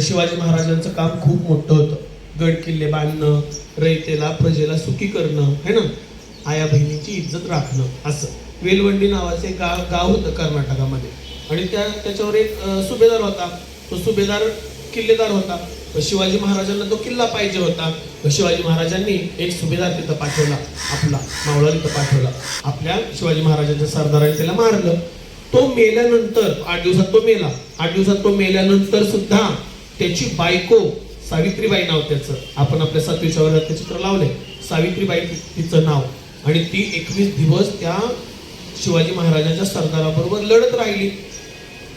तर शिवाजी महाराजांचं काम खूप मोठं होतं. गड किल्ले बांधणं रयतेला प्रजेला सुखी करणं है ना? आया बहिणींची इज्जत राखणं असं. वेलवंडी नावाचे गाव गाव होतं कर्नाटकामध्ये. आणि त्या त्याच्यावर एक सुभेदार होता. तो सुभेदार किल्लेदार होता. शिवाजी महाराजांना तो किल्ला पाहिजे होता. शिवाजी महाराजांनी एक सुभेदार तिथं पाठवला. आपला मावळा तिथं पाठवला. आपल्या शिवाजी महाराजांच्या सरदाराने त्याला मारलं. तो मेल्यानंतर आठ दिवसात तो मेला. आठ दिवसात तो मेल्यानंतर सुद्धा त्याची बायको सावित्रीबाई नाव त्याचं. आपण आपल्या सातवी वर्गात ते चित्र लावले. सावित्रीबाई तिचं नाव. आणि ती एकवीस दिवस त्या शिवाजी महाराजांच्या सरदाराबरोबर लढत राहिली.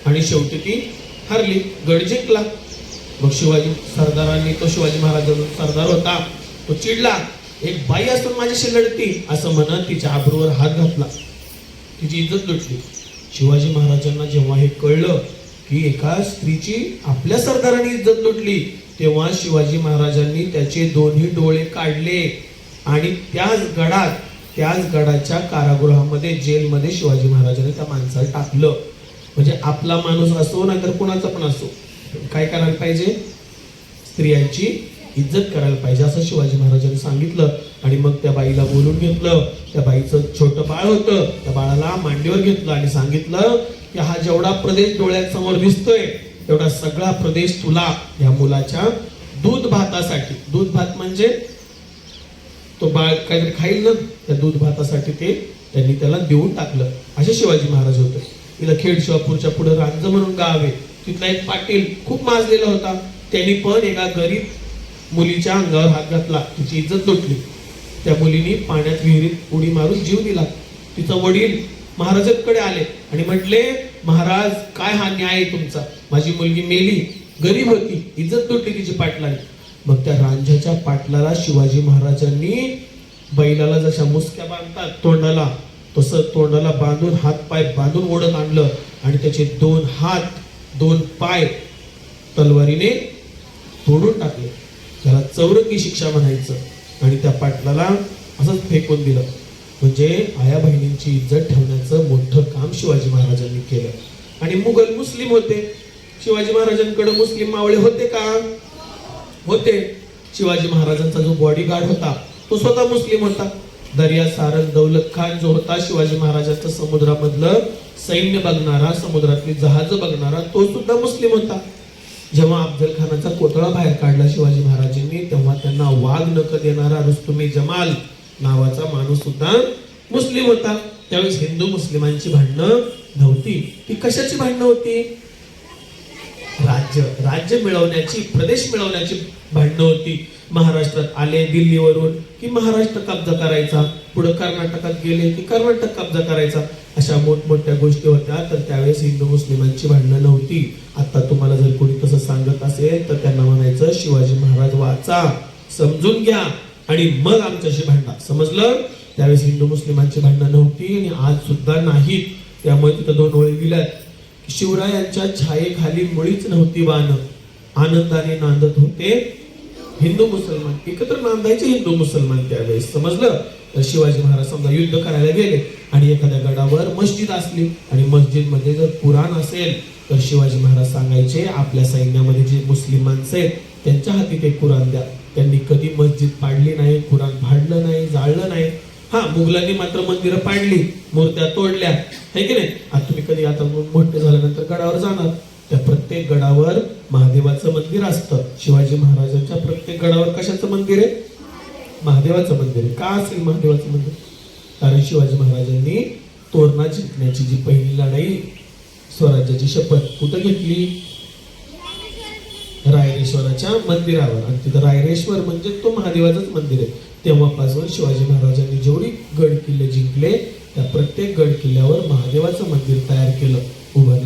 आणि शेवटी ती हरली. गड जिंकला मग शिवाजी सरदारांनी तो शिवाजी महाराजांचा सरदार होता. तो चिडला. एक बाई असून माझ्याशी लढती. असं म्हणत तिच्या आबरूवर हात घातला. तिची इज्जत लुटली. शिवाजी महाराजांना जेव्हा हे कळलं की एका स्त्रीची आपल्या सरदाराने इज्जत लुटली तेव्हा शिवाजी महाराजांनी त्याचे दोन्ही डोळे काढले. आणि त्याच गडात त्याच गडाच्या कारागृहामध्ये जेलमध्ये शिवाजी महाराजांनी त्या माणसाला टाकलं. म्हणजे आपला माणूस असो नाहीतर कुणाचा पण असो. काय करायला पाहिजे? स्त्रियांची इज्जत करायला पाहिजे असं शिवाजी महाराजांनी सांगितलं. आणि मग त्या बाईला बोलून घेतलं. त्या बाईचं छोटं बाळ होतं. त्या बाळाला मांडीवर घेतलं आणि सांगितलं की हा जेवढा प्रदेश डोळ्यासमोर दिसतोय तेवढा सगळा प्रदेश तुला या मुलाच्या दूध भातासाठी. दूध भात म्हणजे तो बाळ काहीतरी खाईल ना त्या दूध भातासाठी ते त्यांनी त्याला देऊन टाकलं. असे शिवाजी महाराज होते. तिला खेड शिवापूरच्या पुढे रांज म्हणून गाव आहे. तिथला एक पाटील खूप माजलेला होता. त्यांनी पण एका गरीब मुलीच्या अंगावर हात घातला तिची इज्जत लुटली. त्या मुलीने पाण्यात विहिरीत उडी मारून जीव दिला. तिचा वडील महाराजांकडे आले आणि म्हटले महाराज काय हा न्याय आहे तुमचा? माझी मुलगी मेली गरीब होती इज्जत तुटली तिची पाटलाने. मग त्या रांझ्याच्या पाटलाला शिवाजी महाराजांनी बैलाला जशा मुसक्या बांधतात तोंडाला तसं तोंडाला बांधून हात पाय बांधून ओढत आणलं आणि त्याचे दोन हात दोन पाय तलवारीने तोडून टाकले. त्याला चौरंगी शिक्षा म्हणायचं. आणि त्या पाटलाला असंच फेकून दिलं. म्हणजे आया बहिणींची इज्जत ठेवण्याचं मोठं काम शिवाजी महाराजांनी केलं. आणि मुघल मुस्लिम होते. शिवाजी महाराजांकडे मुस्लिम मावळे होते का? होते. शिवाजी महाराजांचा जो बॉडीगार्ड होता तो स्वतः मुस्लिम होता. दर्या सारंग दौलत खान जो होता शिवाजी महाराजांचं समुद्रामधलं सैन्य बघणारा समुद्रातली जहाज बघणारा तो सुद्धा मुस्लिम होता. जेव्हा अफजल खानाचा कोतळा बाहेर काढला शिवाजी महाराजांनी तेव्हा त्यांना वाघ नक देणारा रुस्तुमी जमाल नावाचा माणूस सुद्धा मुस्लिम होता. त्यावेळेस हिंदू मुस्लिमांची भांडणं नव्हती. ती कशाची भांडणं होती? राज्य राज्य मिळवण्याची प्रदेश मिळवण्याची भांडणं होती. महाराष्ट्रात आले दिल्लीवरून की महाराष्ट्र कब्जा करायचा पुढे कर्नाटकात गेले की कर्नाटक कब्जा करायचा अशा मोठमोठ्या गोष्टी होत्या. तर त्यावेळेस हिंदू मुस्लिमांची भांडणं नव्हती. आता तुम्हाला जर कोणी तसं सांगत असेल तर त्यांना म्हणायचं शिवाजी महाराज वाचा समजून घ्या आणि मग आमच्याशी भांडा. समजलं? त्यावेळेस हिंदू मुस्लिमांची भांडणं नव्हती आणि आज सुद्धा नाहीत. त्यामुळे तिथं दोन ओळी दिल्यात शिवरायांच्या छायेखाली मुळीच नव्हती बांधत आनंदाने नांदत होते हिंदू मुसलमान. एकत्र नांदायचे हिंदू मुसलमान त्यावेळेस. समजलं? तर शिवाजी महाराज समजा युद्ध करायला गेले आणि एखाद्या गडावर मस्जिद असली आणि मस्जिदमध्ये जर कुराण असेल तर शिवाजी महाराज सांगायचे आपल्या सैन्यामध्ये जे मुस्लिम माणसं आहेत त्यांच्या हाती ते कुराण द्या. त्यांनी कधी मस्जिद पाडली नाही कुराण भाडलं नाही जाळलं नाही. हा मुघलांनी मात्र मंदिरं पाडली मूर्त्या तोडल्या. है की नाही? आता तुम्ही कधी आता मोठे झाल्यानंतर गडावर जाणार. त्या प्रत्येक गडावर महादेवाचं मंदिर असतं. शिवाजी महाराजांच्या प्रत्येक गडावर कशाचं मंदिर आहे? महादेवाचं मंदिर आहे. का असेल महादेवाचं मंदिर? कारण शिवाजी महाराजांनी तोरणा जिंकण्याची जी पहिली लढाई स्वराज्याची शपथ कुठं घेतली? रायरेश्वराच्या मंदिरावर. आणि तिथं रायरेश्वर म्हणजे तो महादेवाचंच मंदिर आहे. तेव्हापासून शिवाजी महाराजांनी जेवढी गड किल्ले जिंकले त्या प्रत्येक गड किल्ल्यावर महादेवाचं मंदिर तयार केलं. उभारलं